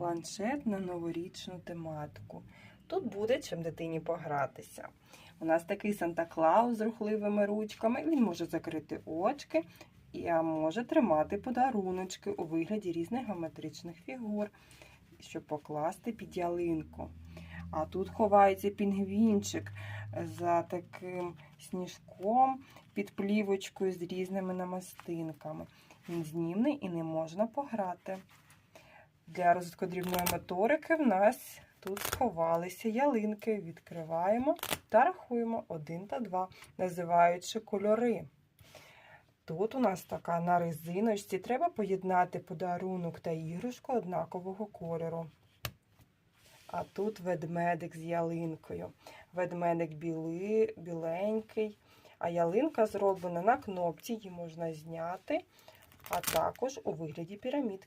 планшет на новорічну тематику. Тут буде чим дитині погратися. У нас такий Санта-Клаус з рухливими ручками. Він може закрити очки і може тримати подаруночки у вигляді різних геометричних фігур, щоб покласти під ялинку. А тут ховається пінгвінчик за таким сніжком під плівочкою з різними намастинками. Він знімний і не можна пограти. Для розвитку дрібної моторики в нас тут сховалися ялинки. Відкриваємо та рахуємо 1 та 2, називаючи кольори. Тут у нас така на резиночці. Треба поєднати подарунок та іграшку однакового кольору. А тут ведмедик з ялинкою. Ведмедик біли, біленький, а ялинка зроблена на кнопці, її можна зняти, а також у вигляді пірамідки.